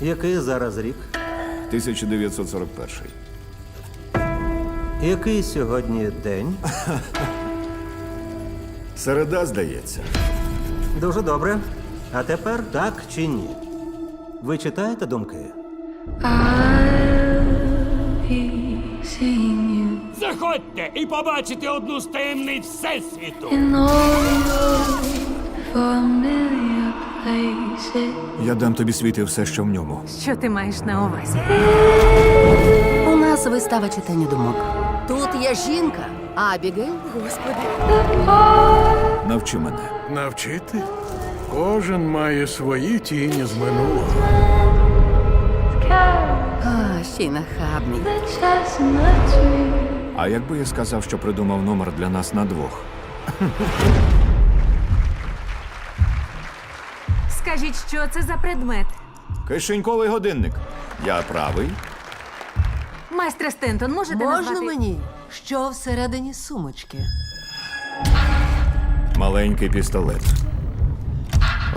Який зараз рік? 1941. Який сьогодні день? Середа, здається. Дуже добре. А тепер так чи ні? Ви читаєте думки? Заходьте і побачите одну з таємниць Всесвіту. Я дам тобі світ і все, що в ньому. Що ти маєш на увазі? У нас вистава читання думок. Тут є жінка, Абігейл. Навчи мене. Навчити? Кожен має свої тіні з минулого. А, ще й нахабний. А якби я сказав, що придумав номер для нас на двох? Скажіть, що це за предмет? Кишеньковий годинник. Я правий. Майстре Стентон, можете Можна назвати? мені? Що всередині сумочки? Маленький пістолет.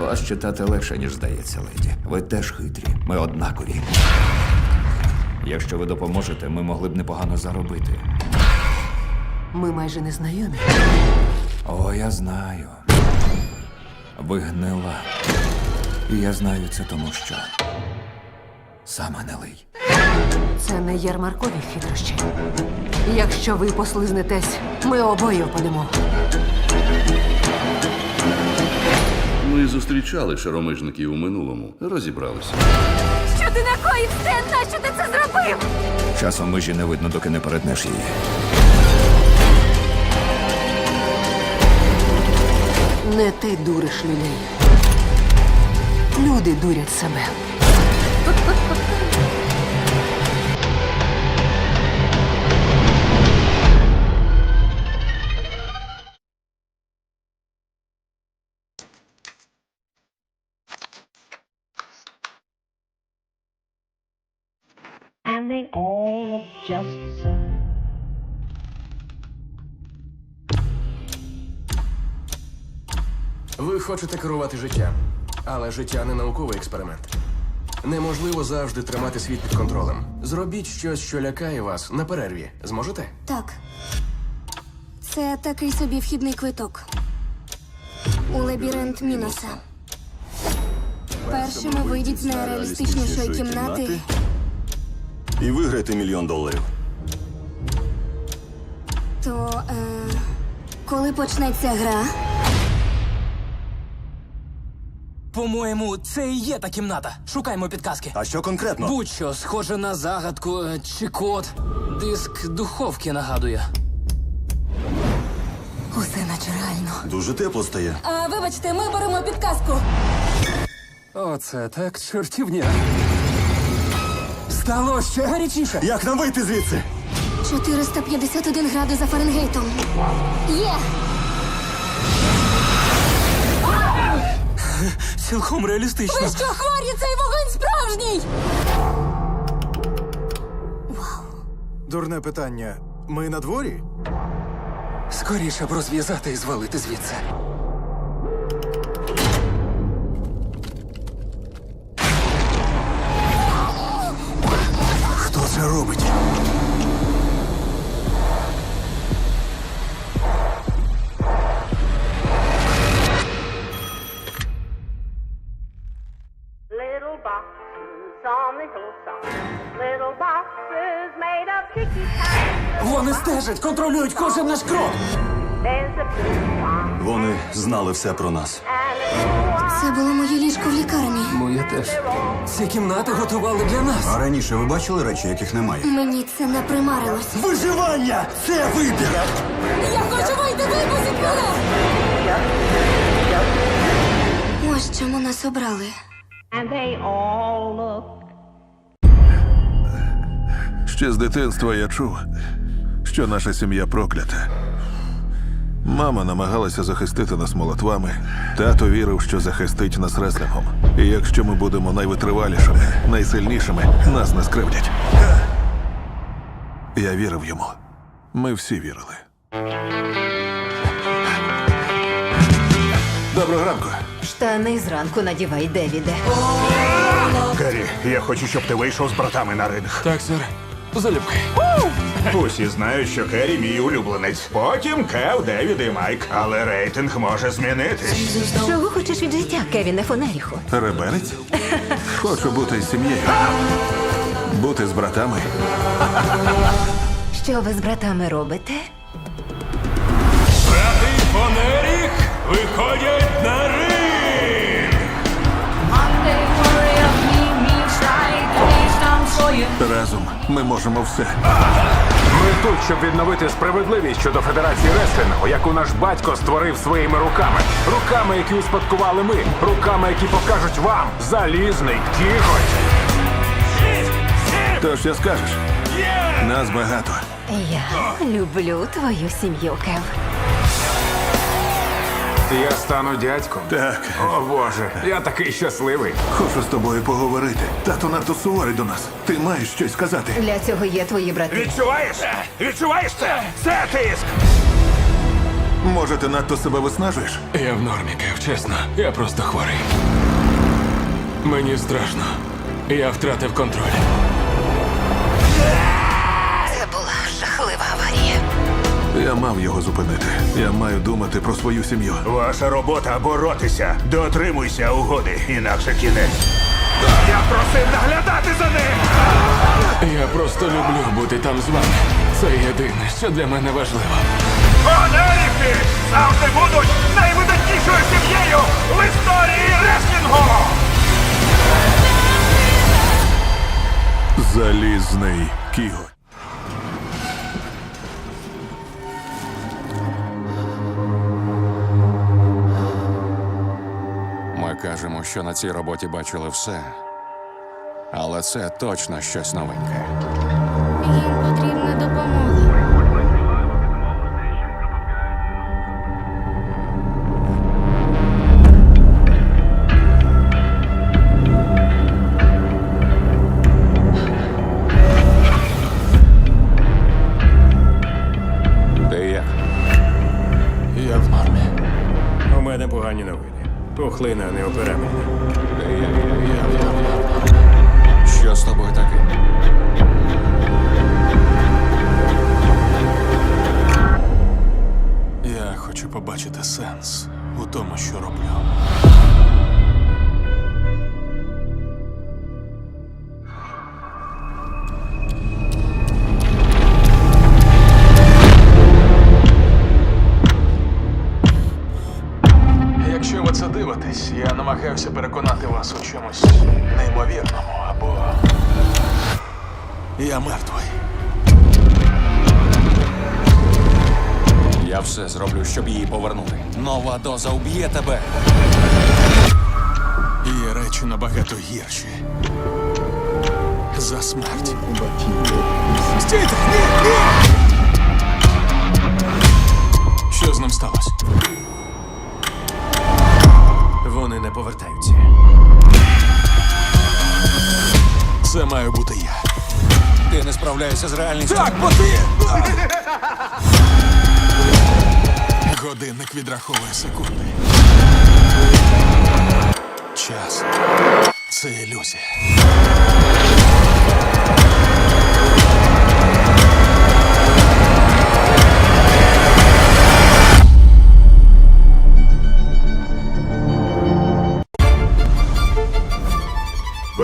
Вас читати легше, ніж здається, леді. Ви теж хитрі. Ми однакові. Якщо ви допоможете, ми могли б непогано заробити. Ми майже не знайомі. О, я знаю. Ви гнила. І я знаю це тому, що сам гнилий. Це не ярмаркові хитрощі. Якщо ви послизнетесь, ми обоє впадемо. Ми зустрічали шаромижників у минулому, розібралися. Що ти накоїв, Стен? Нащо ти це зробив? Часом межі не видно, доки не перетнеш її. Не ти дуриш людей. Люди дурять себе. and they all look just so. Ви хочете керувати життям, але життя не науковий експеримент. Неможливо завжди тримати світ під контролем. Зробіть щось, що лякає вас на перерві. Зможете? Так. Це такий собі вхідний квиток. У лабіринт Міноса. Першими вийдіть з найреалістичнішої кімнати. і виграти мільйон доларів. То е, коли почнеться гра, По-моєму, це і є та кімната. Шукаймо підказки. А що конкретно? Будь-що схоже на загадку е, чи код. Диск духовки нагадує. Усе наче реально. Дуже тепло стає. а, вибачте, ми беремо підказку. Оце так чортівня. Стало ще гарячіше. Як нам вийти звідси? 451 градус за Фаренгейтом. Є! Цілком реалістично. Що хворі, цей вогонь справжній! Дурне питання. Ми на дворі? Скоріше б розв'язати і звалити звідси. Хто це робить? Вони стежать, контролюють кожен наш крок. Вони знали все про нас. Це було моє ліжко в лікарні. Моє теж. Ці кімнати готували для нас. А раніше ви бачили речі, яких немає? Мені це не примарилось. Виживання! Це вибір! Я хочу вийти, випустіть мене! Ось чому нас обрали. And they all look Ще з дитинства я чув, що наша сім'я проклята. Мама намагалася захистити нас молотвами. Тато вірив, що захистить нас реслінгом. І якщо ми будемо найвитривалішими, найсильнішими, нас не скривдять. Я вірив йому. Ми всі вірили. Доброго ранку. Штани зранку надівай, Девіде. Керрі, я хочу, щоб ти вийшов з братами на ринг. Так, сер. Залюбки. Усі знають, що Керрі мій улюбленець. Потім Кев, Девід і Майк. Але рейтинг може змінитись. Чого хочеш від життя, Кевіне Фонеріху? Реберець? Хочу бути з сім'єю. Бути з братами. Що ви з братами робите? Брати Фонеріх виходять на don't. Разом ми можемо все. Ми тут, щоб відновити справедливість щодо Федерації реслінгу, яку наш батько створив своїми руками. Руками, які успадкували ми, руками, які покажуть вам залізний кіготь. То що скажеш? Нас багато. Я люблю твою сім'ю, Кев. Я стану дядьком. Так, О боже, я такий щасливий. хочу з тобою поговорити. Тато надто суворий до нас. Ти маєш щось сказати. Для цього є твої брати. Відчуваєш? Відчуваєш це? Це тиск! Може, ти надто себе виснажуєш? Я в нормі, Кев, чесно. Я просто хворий. Мені страшно. Я втратив контроль. Я мав його зупинити. Я маю думати про свою сім'ю. Ваша робота боротися. Дотримуйся угоди, інакше кінець. Я просив наглядати за ним! Я просто люблю бути там з вами. Це єдине, що для мене важливо. Фонеріки завжди будуть найвидатнішою сім'єю в історії реслінгу! Залізний кіготь. Кажемо, що на цій роботі бачили все. Але це точно щось новеньке. Їм потрібна Пухлина не операбельна. Що з тобою таке? Я хочу побачити сенс у тому, що роблю. Дивитесь, я намагаюся переконати вас у чомусь неймовірному або. Я мертвий. Я все зроблю, щоб її повернути. Нова доза уб'є тебе. Є речі набагато гірші. За смерть. Стійте! Ні! Ні! Що з ним сталося? Вони не повертаються. Це маю бути я. Ти не справляєшся з реальністю. Так, бо ти! Годинник відраховує секунди. Час. Це ілюзія.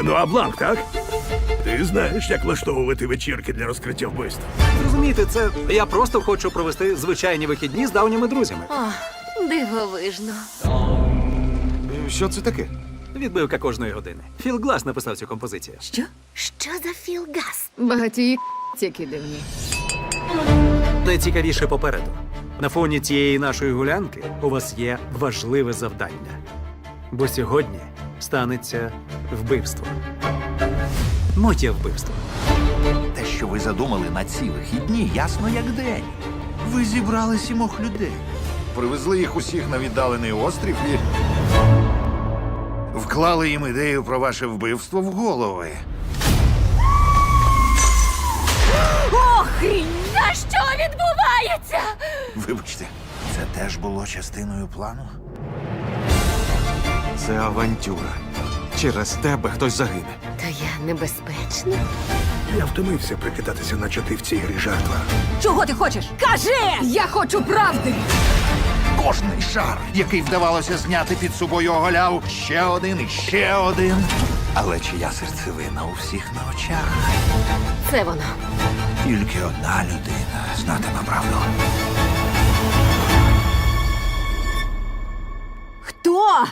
Бенуа Бланк, так? Ти знаєш, як влаштовувати вечірки для розкриття вбивств. Розумієте, це я просто хочу провести звичайні вихідні з давніми друзями. Дивовижно. Що це таке? Відбивка кожної години. Філ Глас написав цю композицію. Що? Що за філгас? Багатії тільки дивні. Найцікавіше попереду. На фоні цієї нашої гулянки у вас є важливе завдання. Бо сьогодні станеться вбивство. Моє вбивство. Те, що ви задумали на ці вихідні, ясно як день. Ви зібрали сімох людей. Привезли їх усіх на віддалений острів і. Вклали їм ідею про ваше вбивство в голови. Охрінь! Що відбувається? Вибачте, це теж було частиною плану. Це авантюра. Через тебе хтось загине. То я небезпечна. Я втомився прикидатися, наче ти в цій грі жертва. Чого ти хочеш? Кажи! Я хочу правди! Кожний шар, який вдавалося зняти під собою оголяв, ще один і ще один. Але чия серцевина у всіх на очах? Це воно. Тільки одна людина знатиме правду. Хто?